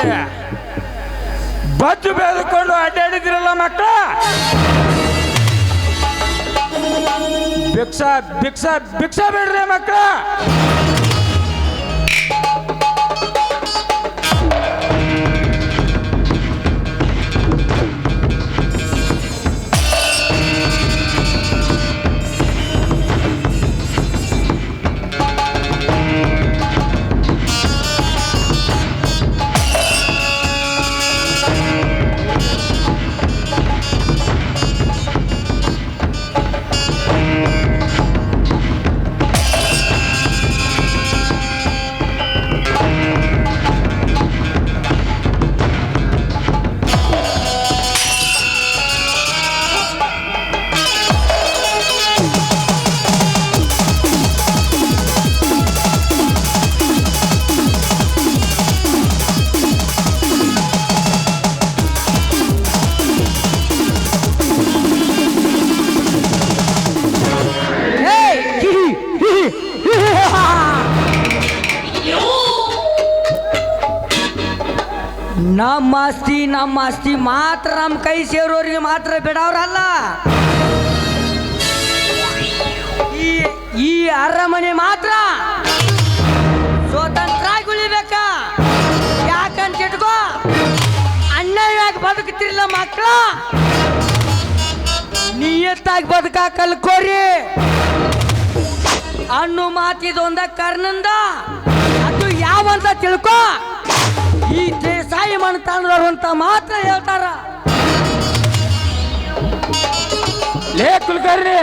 ಹೇಳಿ ಬಜ್ಜು ಬೇದುಕೊಂಡು ಅಡ್ಡಾಡಿದಿರಲ್ಲ ಮಕ್ಕಳ? ಭಿಕ್ಷಾ ಭಿಕ್ಷಾ ಭಿಕ್ಷಾ ಬಿಡ್ರಿ ಮಕ್ಕಳ. ನಮ್ಮ ಆಸ್ತಿ ನಮ್ಮ ಆಸ್ತಿ ಮಾತ್ರ ನಮ್ಮ ಕೈ ಸೇರೋರಿಗೆ ಮಾತ್ರ ಬಿಡವ್ರಲ್ಲ ಈ ಈ ಅರಮನೆ ಮಾತ್ರ ಸ್ವತಂತ್ರ ಉಳಿಬೇಕ ಯಾಕಂತ ಇಟ್ಕೋ, ಅನ್ಯಾಯವಾಗಿ ಬದುಕ್ತಿರ್ಲಿಲ್ಲ ಮಕ್ಕಳ ನಿಯತ್ತಾಗಿ ಬದುಕ ಕಲ್ಕೋರಿ. ಅಣ್ಣು ಮಾತಿದೊಂದ ಕರ್ನಂದ ಅದು ಯಾವಂತ ತಿಳ್ಕೊ. ಈ ದೇಸಾಯಿ ತಾಂಡ್ರವ್ರು ಅಂತ ಮಾತ್ರ ಹೇಳ್ತಾರ. ಲೇ ಕುಲಕರ್ಣಿ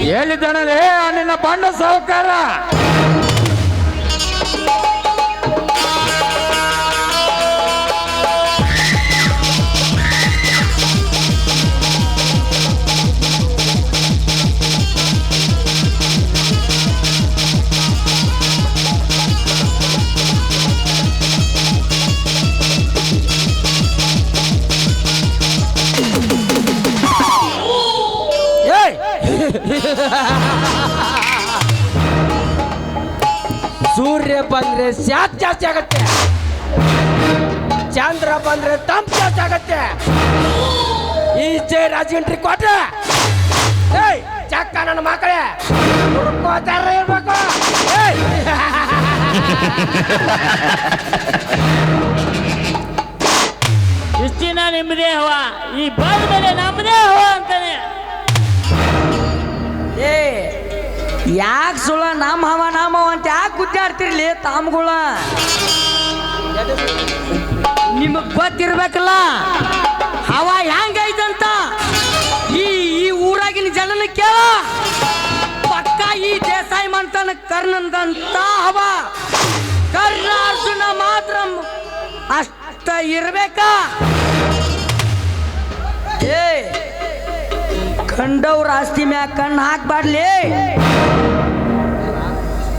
ಹೇಳಿದ್ದಣಲೇ ನಿನ್ನ ಬಂಡ ಸಾಹುಕಾರ ಸೂರ್ಯ ಬಂದ್ರೆ ಸ್ಯಾತ್ ಜಾಸ್ತಿ ಆಗತ್ತೆ. ಚಂದ್ರ ಬಂದ್ರೆ ತಂಪ್ ಜಾಸ್ತಿ ಆಗತ್ತೆ. ಈ ಜೈ ರಾಜಂಟ್ರಿ ಕೊಟ್ರೆ. ಏಯ್, ಚಕ್ಕ ನನ್ನ ಮಕ್ಕಳೇ. ಹುಡ್ಕೋತಾರ ಇರ್ಬೇಕು. ಏಯ್. ಇಷ್ಟ್ ದಿನ ನಿಮ್ಮದೇ ಹವ. ಈ ಬಂದ ಮೇಲೆ ನಮ್ಮದೇ ಹವ ಅಂತಾನೆ. ಏ, ಯಾಕೆ ಸುಳ ನಮ್ಮ ಹವ, ನಾಮ ಅಂತ ಯಾಕೆ ಗುದ್ದಾಡ್ತಿರ್ಲಿ ತಾಮಗಳ? ನಿಮಗ್ ಗೊತ್ತಿರ್ಬೇಕಲ್ಲ? ಹವ ಹೆಂಗೈತಂತ ಈ ಈ ಊರಾಗಿನ ಜನನ ಕೇಳ. ಪಕ್ಕ ಈ ದೇಸಾಯಿ ಮಂತನ ಕರ್ನಂದಂತ ಹವ. ಕರ್ಣ ಅರ್ಜುನ ಮಾತ್ರ ಅಷ್ಟ ಇರ್ಬೇಕಾ? ಏ ಕಂಡವ್ರ ಆಸ್ತಿ ಮ್ಯಾಗ ಕಣ್ಣು ಹಾಕ್ಬಾರ್ಲಿ.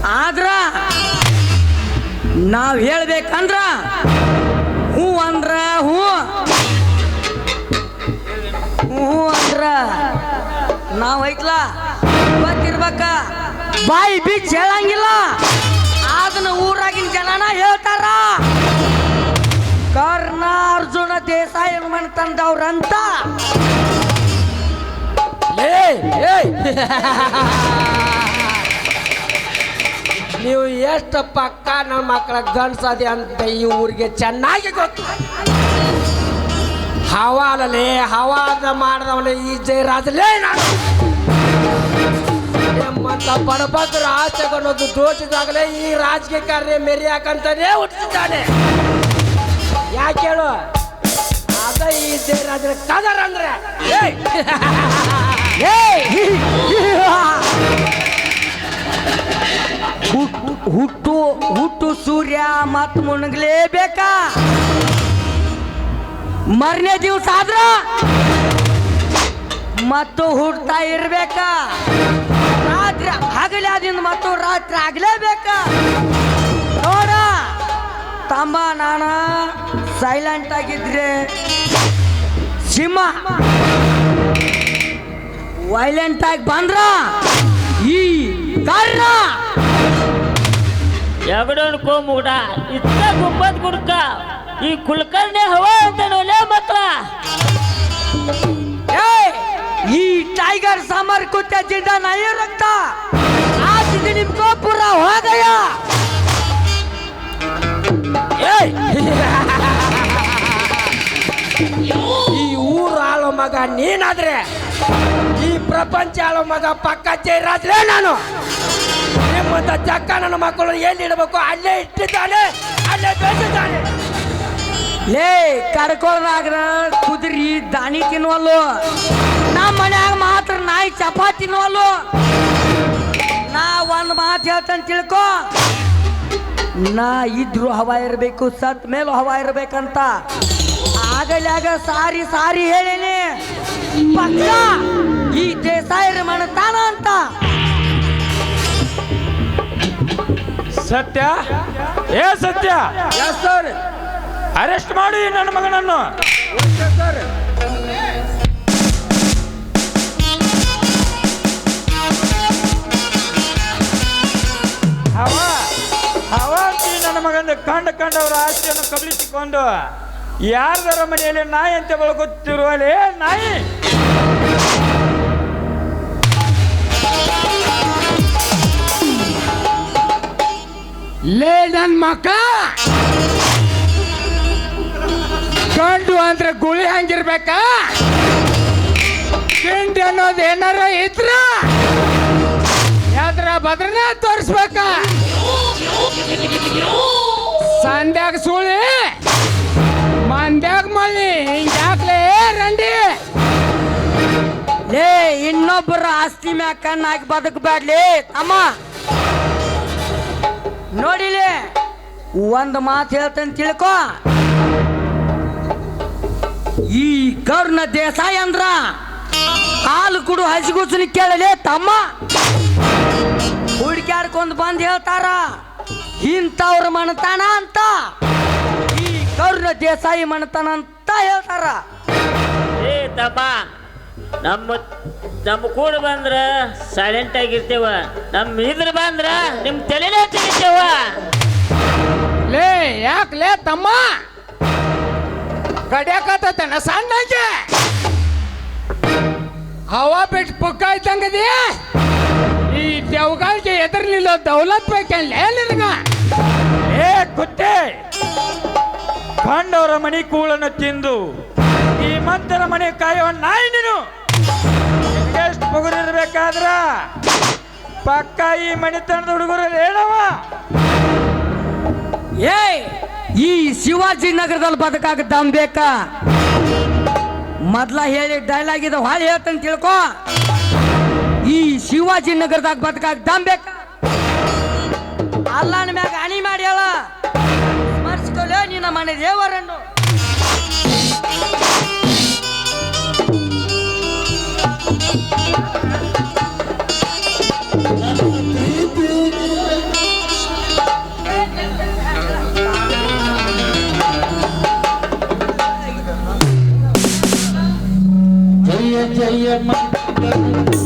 ಆದ್ರ ನಾವ್ ಹೇಳ್ಬೇಕಂದ್ರ ಹೂ ಅಂದ್ರ ಹೂ. ಹೂ ಅಂದ್ರ ನಾವ್ ಐತ್ಲಾ. ಗೊತ್ತಿರ್ಬೇಕ? ಬಾಯಿ ಬಿಚ್ಚ ಹೇಳಂಗಿಲ್ಲ. ಅದನ್ನ ಊರಾಗಿನ ಜನನ ಹೇಳ್ತಾರ. ಕರ್ಣ ಅರ್ಜುನ ದೇಸಾಯಿ ಮನ್ ತಂದವ್ರಂತ. ನೀವು ಎಷ್ಟು ಪಕ್ಕ ನಮ್ಮ ಮಕ್ಕಳ ಗಂಡ್ಸದೆ ಅಂತ ಈ ಊರಿಗೆ ಚೆನ್ನಾಗಿ ಗೊತ್ತು. ಹವಾಲಲೆ ಹವಾದ ಮಾಡಿದವನೇ ಈ ಜಯರಾಜಲೇ ನಾನು. ನಿಮ್ಮಂತ ಬಡಬಗ್ರ ಆಸೆಗಳನ್ನೋದು ದೋಚಿದಾಗಲೇ ಈ ರಾಜಕೀಯ ಕಾರ್ಯ ಮೆರಿಯಾಕಂತಾನೇ ಹುಟ್ಟಿಸಿದ್ದಾನೆ. ಯಾಕೆ ಹೇಳು? ಅದ ಈ ಜಯರಾಜನ ಕದರ್ ಅಂದ್ರೆ. ಹುಟ್ಟು ಹುಟ್ಟು ಸೂರ್ಯ ಮತ್ ಮುಣಗ್ಲೇಬೇಕಾ? ಮರನೇ ದಿವಸ ಆದ್ರ ಮತ್ತು ಹುಡ್ತಾ ಇರ್ಬೇಕ? ರಾತ್ರಿ ಹಗಲಾದಿಂದ ಮತ್ತು ರಾತ್ರಿ ಆಗ್ಲೇಬೇಕ? ನೋಡ. ತಮ್ಮ ನಾನ ಸೈಲೆಂಟ್ ಆಗಿದ್ರೆ ಸಿಂಹ. ವೈಲೆಂಟ್ ಆಗಿ ಬಂದ್ರ ಈ ಕರ್ಣ. ಎಗಡೋನ್ ಕೋಮುಡ ಇತ್ತ ಗುಂಬದ್ ಗುಡ್ಕ ಈ ಕುಲಕರ್ಣಿ ಹವ ಅಂತ ನೋಲೆ ಮಕ್ಕಳ ಈ ಟೈಗರ್ ಸಮರ್ ಕುತ್ತ ಜಿಂದ ನಯ ರಕ್ತ? ಆ ಸಿದ್ಧಿ ನಿಮ್ ಗೋಪುರ ಹೋಗಯ ಈ ಊರ ಆಳೋ ಮಗ ನೀನಾದ್ರೆ ಪ್ರಪಂಚ ಆಳೋ ಮಗ ಪಕ್ಕ ಜೈರಾಜ್ರೆ ನಾನು. ನಿಮ್ಮಂತ ಚಕ್ಕ ನನ್ನ ಮಕ್ಕಳು ಎಲ್ಲಿ ಇಡಬೇಕು? ಅಲ್ಲೇ ಇಟ್ಟಿದ್ದಾನೆ. ಅಲ್ಲೇ ಬೆಳೆಸಿದ್ದಾನೆ. ಲೇ ಕಡ್ಕೊಳ್ದಾಗ ಕುದುರಿ, ದಾಣಿ ತಿನ್ನುವಲ್ಲು ನಮ್ಮ ಮನ್ಯಾಗ ಮಾತ್ರ ನಾಯಿ ಚಪಾತಿ ತಿನ್ನುವಲ್ಲು ನಾ ಒಂದು ಮಾತು ಹೇಳ್ತೇನೆ ತಿಳ್ಕೊ. ನಾ ಇದ್ರು ಹವ ಇರಬೇಕು, ಸತ್ ಮೇಲೂ ಹವಾ ಇರಬೇಕಂತ. ಆಗಲ್ಯಾಗ ಸಾರಿ ಸಾರಿ ಹೇಳೇನೆ. ಪಕ್ಕ ಈ ದೇಸಾಯರ ಮನತಾನ ಅಂತ. ಸತ್ಯ? ಏ ಸತ್ಯ? Yes sir? ಅರೆಸ್ಟ್ ಮಾಡಿ ನನ್ನ ಮಗನನ್ನು. ಸರ್ ಹವ ಹವ ಅಂತಿ ನನ್ನ ಮಗನ ಕಂಡ ಕಂಡವರ ಆಸ್ತಿಯನ್ನು ಕಬಳಿಸಿಕೊಂಡು. ಯಾರದರ ಮನೆಯಲ್ಲಿ ನಾಯಿ ಅಂತ ಬೆಳಗುತ್ತಿರುವಲೇ ನಾಯಿ? ಲೇ, ನನ್ ಮಕ್ಕ ಗಂಡು ಅಂದ್ರೆ ಗುಳಿ ಹಂಗಿರ್ಬೇಕ? ತಿಂಡಿ ಅನ್ನೋದು ಏನಾರ ಇದ್ರ? ಎದ್ರ ಬದ್ರನ ತೋರಿಸ್ಬೇಕ? ಸಂಧ್ಯಾಗ ಸುಳಿ, ಮಂದ್ಯಾಗ ಮಳಿ, ಹಿಂಗ್ಯಾಕ್ಲೇ ರಂಡಿ. ಲೇ ಇನ್ನೊಬ್ಬರ ಆಸ್ತಿ ಮ್ಯಾಕ ಕಣ್ಣಾಕಿ ಬದುಕಬೇಡ್ಲಿ, ತಮ್ಮ. ನೋಡಿಲಿ? ಒಂದು ಮಾತು ಹೇಳ್ತೇನೆ ತಿಳ್ಕೊ. ಈ ಕರ್ಣ ದೇಸಾಯಿ ಅಂದ್ರ ಹಾಲು ಕುಡು ಹಸಿಗುಸಿನ ಕೇಳಲೇ ತಮ್ಮ. ಹುಡ್ಕ್ಯಾಡ್ಕೊಂಡು ಬಂದು ಹೇಳ್ತಾರ, ಇಂಥವ್ರ ಮಣತಾನ ಅಂತ. ಈ ಕರ್ಣ ದೇಸಾಯಿ ಮಣತಾನ ಅಂತ ಹೇಳ್ತಾರ. ಏ ತಮ್ಮ ನಮ್ಮ ನಮ್ಮ ಕೂಡ ಬಂದ್ರ ಸೈಲೆಂಟ್ ಆಗಿರ್ತೇವ. ನಮ್ಮ ಇದ್ರ ಬಂದ್ರ ನಿಮ್ ತಲೆನೇ ತೆಗಿತೇವ ಲೇ ಯಾಕ್ಲೇ ತಮ್ಮ? ಕಡಿಯಾಕತ್ತನ? ಸಣ್ಣಗೆ? ಹವಾ ಬಿಟ್ಟು ಪುಕ್ಕ ಇದ್ದಂಗದೀಯ ಈ ದೇವಗಾಲಿಗೆ ಎದುರ್ಲಿಲ್ಲ ದೌಲತ್ ಬೇಕಲ್ಲೇ ನಿನಗ? ಏ ಕುತ್ತೆ ಕಂಡವರ ಮಣಿ ಕೂಳನ್ನು ತಿಂದು ಈ ಮಂತರ ಮನೆ ಕಾಯೋ ನಾಯಿ ನೀನು. ಎಷ್ಟು ಪಗುರಿರ್ಬೇಕಾದ್ರ ಪಕ್ಕ ಈ ಮಣಿತನದ ಹುಡುಗರು ಹೇಳವ ಏಯ್, ಈ ಶಿವಾಜಿ ನಗರದಲ್ಲಿ ಬದುಕಾಗ ದಮ್ ಬೇಕಾ ಮೊದ್ಲ ಹೇಳಿ ಡೈಲಾಗ್ ಇದು ಹಾಳು ಹೇಳ್ತಾನೆ ತಿಳ್ಕೊ. ಈ ಶಿವಾಜಿ ನಗರದಾಗ ಬದುಕಾಗ ದಮ್ ಬೇಕಾ ಅಲ್ಲನ ಮ್ಯಾಗ ಹಣಿ ಮಾಡಿ ಹೇಳ ಸ್ಮರಿಸ್ಕೊಲೇ ನಿನ್ನ ಮನೆ ದೇವರನ್ನು. Yeah, my